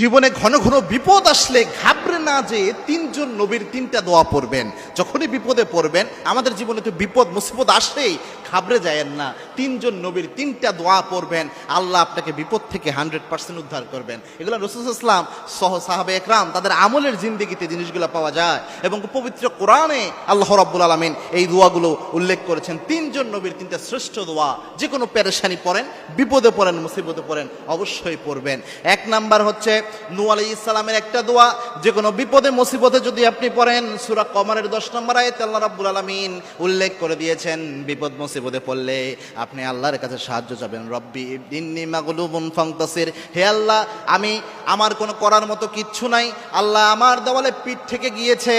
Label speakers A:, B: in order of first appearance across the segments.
A: জীবনে ঘন ঘন বিপদ আসলে ঘাবড়ে না যে তিনজন নবীর তিনটা দোয়া পড়বেন। যখনই বিপদে পড়বেন, আমাদের জীবনে তো বিপদ, মুসিবত আসেই ঘাবড়ে যায়েন না। তিনজন নবীর তিনটা দোয়া পড়বেন, আল্লাহ আপনাকে বিপদ থেকে হান্ড্রেড পার্সেন্ট উদ্ধার করবেন। এগুলো রসুল ইসলাম সহ সাহাবে একরাম, তাদের আমলের জিন্দিগিতে জিনিসগুলো পাওয়া যায়। এবং পবিত্র কোরআনে আল্লাহ রাব্বুল আলমিন এই দোয়াগুলো উল্লেখ করেছেন। তিনজন নবীর তিনটা শ্রেষ্ঠ দোয়া, যে কোনো পেরেশানি পড়েন, বিপদে পড়েন, মুসিবতে পড়েন, অবশ্যই পড়বেন। এক নাম্বার হচ্ছে নু আলাই ইসলামের একটা দোয়া যে কোনো বিপদে, মুসিবতে যদি আপনি পড়েন, সুরা কমারের দশ নম্বর আয়তে আল্লাহ রাব্বুল আলমিন উল্লেখ করে দিয়েছেন, বিপদ, মুসিবতে পড়লে আপনি আল্লাহর কাছে সাহায্য চাবেন, রব্বি ইন্নি মাগলুবুন ফাংতাসির হে আল্লাহ, আমি আমার কোনো করার মতো কিচ্ছু নাই, আল্লাহ আমার দেওয়ালে পিঠ থেকে গিয়েছে,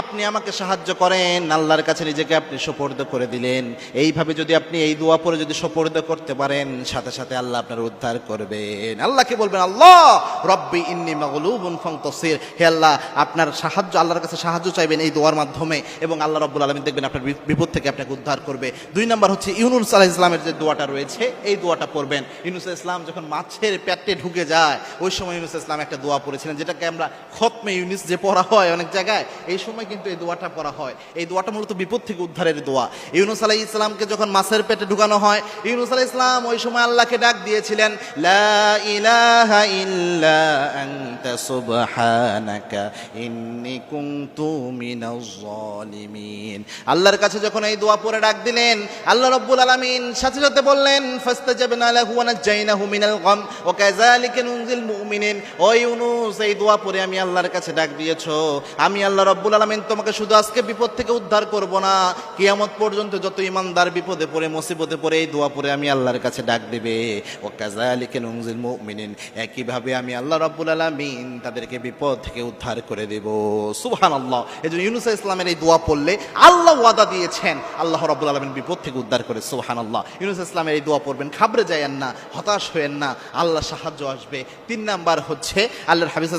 A: আপনি আমাকে সাহায্য করেন, আল্লাহর কাছে নিজেকে আপনি সোপর্দ করে দিলেন, এইভাবে যদি আপনি এই দোয়া পরে যদি সোপর্দ করতে পারেন, সাথে সাথে আল্লাহ আপনার উদ্ধার করবেন, আল্লাহকে বলবেন, আল্লাহ, রব্বি ইন্নি মাগলুবুন ফাংতাসির হে আল্লাহ, আপনার সাহায্য, আল্লাহর কাছে সাহায্য চাইবেন এই দোয়ার মাধ্যমে এবং আল্লাহ রব্বুল আলমিন দেখবেন আপনার বিপদ থেকে আপনাকে উদ্ধার করবে। দুই নম্বর হচ্ছে ইউনুস আলাহ ইসলামের যে দোয়াটা রয়েছে, এই দোয়াটা পড়বেন। ইউনুস ইসলাম যখন মাছের পেটে ঢুকে যায়, ওই সময় ইউনুস ইসলাম একটা দোয়া পড়েছিলেন, যেটাকে আমরা খতমে ইউনিস যে পড়া হয় অনেক জায়গায়, এই সময় কিন্তু এই দোয়াটা পড়া হয়। এই দোয়াটা মূলত বিপদ থেকে উদ্ধারের দোয়া। ইউনুস আলাহ ইসলামকে যখন মাছের পেটে ঢুকানো হয়, ইউনুস আলাহ ইসলাম ওই সময় আল্লাহকে ডাক দিয়েছিলেন, লা ইলাহা ইল্লা أن আনতা সুবহানাকা ইন্নী কুনতু মিনাজ জালিমিন আল্লাহর কাছে যখন এই দোয়া পড়ে ডাক দিলেন, আল্লাহ রাব্বুল আলামিন সাথে সাথে বললেন, ফাস্তাজাবনা লাহু ওয়া নাজাইনাহু মিনাল গাম ওয়া কাযালিকা নুনজিল মুমিনিন ও ইউনুস, এই দোয়া পড়ে আমি আল্লাহর কাছে ডাক দিয়েছ। আমি আল্লাহ রাব্বুল আলামিন তোমাকে শুধু আজকে বিপদ থেকে উদ্ধার করব না, কিয়ামত পর্যন্ত যত ইমানদার বিপদে পড়ে, মুসিবতে পড়ে, এই দোয়া পড়ে আমি আল্লাহর কাছে ডাক দেবে। ও কাযালিকা নুনজিল মুমিনিন একইভাবে আমি আল্লাহ রাব্বুল আলামিন তাদেরকে বিপদ থেকে উদ্ধার করে দেব। সুবহানাল্লাহ। এজন্য ইউনুস ইসলামের এই দোয়া পড়লে আল্লাহ ওয়াদা দিয়েছেন, আল্লাহ রাব্বুল আলামিন বিপদ থেকে উদ্ধার করে। সুবহানাল্লাহ। ইউনুস ইসলামের এই দোয়া পড়বেন খাবরে যায়েন না, হতাশ হয়েন না, আল্লাহ সাহায্য আসবে। তিন নাম্বার হচ্ছে আল্লাহর হাফিজ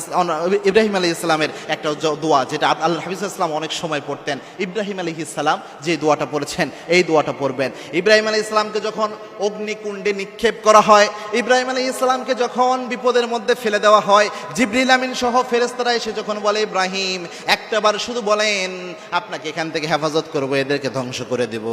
A: ইব্রাহিম আলী ইসলামের একটা দোয়া, যেটা আল্লাহর হাফিজ ইসলাম অনেক সময় পড়তেন। ইব্রাহিম আলী ইসলাম যে দোয়াটা পড়েছেন, এই দোয়াটা পড়বেন। ইব্রাহিম আলী ইসলামকে যখন অগ্নিকুণ্ডে নিক্ষেপ করা হয়, ইব্রাহিম আলী ইসলামকে যখন বিপদের মধ্যে ফেলে দেওয়া হয় জিবরিল আমিন সহ ফেরেস্তারা এসে যখন বলে, ইব্রাহিম, একটাবার শুধু বলেন, আপনাকে এখান থেকে হেফাজত করব, এদেরকে ধ্বংস করে দেব।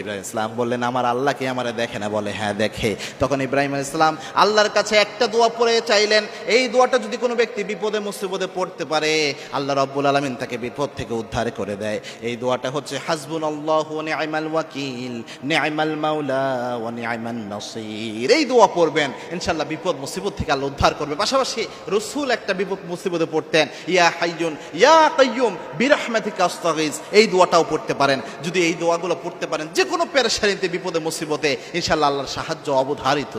A: ইব্রাহিম ইসলাম বললেন, আমার আল্লাহকে আমারে দেখে না। বলে হ্যাঁ দেখে। তখন ইব্রাহিম ইসলাম আল্লাহর কাছে একটা দোয়া পড়ে চাইলেন, এই দোয়াটা যদি কোনো ব্যক্তি বিপদে, মুসিবতে পড়তে পারে, আল্লাহ রব্বুল আলমিন তাকে বিপদ থেকে উদ্ধার করে দেয়। এই দোয়াটা হচ্ছে হাসবুন আল্লাহ নিআমাল ওয়াকিল নিআমাল মাওলা ওয়া নিআমান নাসির। এই দোয়া পড়বেন, ইনশাআল্লাহ বিপদ, মুসিবত থেকে আল্লাহ উদ্ধার করবে। পাশাপাশি রসুল একটা বিপদ মুসিবতে পড়তেন, ইয়া হাইয়ুন, ইয়া কাইয়ুম, বিরহমাতিকা আস্তাগিজ, এই দোয়াটাও পড়তে পারেন। যদি এই দোয়াগুলো পড়তে পারেন যে কোনো পেরেশানিতে, বিপদে, মুসিবতে, ইনশাআল্লাহ আল্লাহর সাহায্য অবধারিত।